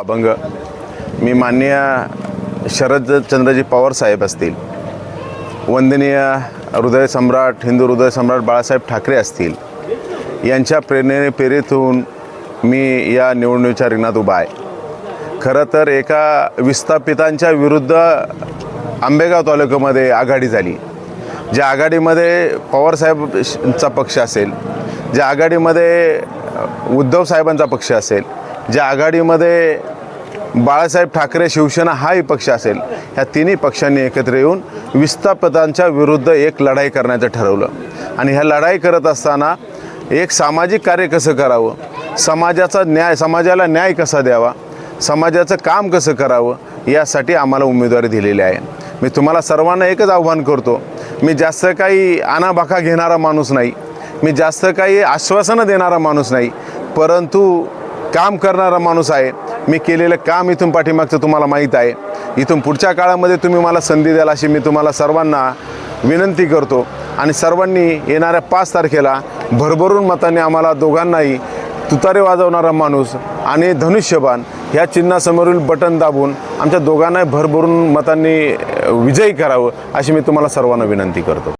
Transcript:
अभंग. मी माननीय शरदचंद्रजी पवार साहेब असतील वंदनीय हृदय सम्राट हिंदू हृदय सम्राट बाळासाहेब ठाकरे असतील यांच्या प्रेरणेने प्रेरित होऊन मी या निवडणुकीच्या रिंगणात उभा आहे. खरं तर एका विस्थापितांच्या विरुद्ध आंबेगाव तालुक्यामध्ये आघाडी झाली. ज्या आघाडीमध्ये पवारसाहेबांचा पक्ष असेल ज्या आघाडीमध्ये उद्धव साहेबांचा पक्ष असेल ज्या आघाडीमध्ये बाळासाहेब ठाकरे शिवसेना हाही पक्ष असेल ह्या तिन्ही पक्षांनी एकत्र येऊन विस्थापितांच्या विरुद्ध एक लढाई करण्याचं ठरवलं. आणि ह्या लढाई करत असताना एक सामाजिक कार्य कसं करावं? समाजाचा न्याय समाजाला न्याय कसा द्यावा? समाजाचं काम कसं करावं? यासाठी आम्हाला उमेदवारी दिलेली आहे. मी तुम्हाला सर्वांना एकच आव्हान करतो. मी जास्त काही आनाबाका घेणारा माणूस नाही. मी जास्त काही आश्वासनं देणारा माणूस नाही. परंतु काम करणारा माणूस आहे. मी केलेलं काम इथून पाठीमागचं तुम्हाला माहीत आहे. इथून पुढच्या काळामध्ये तुम्ही मला संधी द्याल अशी मी तुम्हाला सर्वांना विनंती करतो. आणि सर्वांनी येणाऱ्या पाच तारखेला भरभरून मताने आम्हाला दोघांनाही तुतारे वाजवणारा माणूस आणि धनुष्यबाण ह्या चिन्हासमोरील बटन दाबून आमच्या दोघांनाही भरभरून मतांनी विजयी करावं अशी मी तुम्हाला सर्वांना विनंती करतो.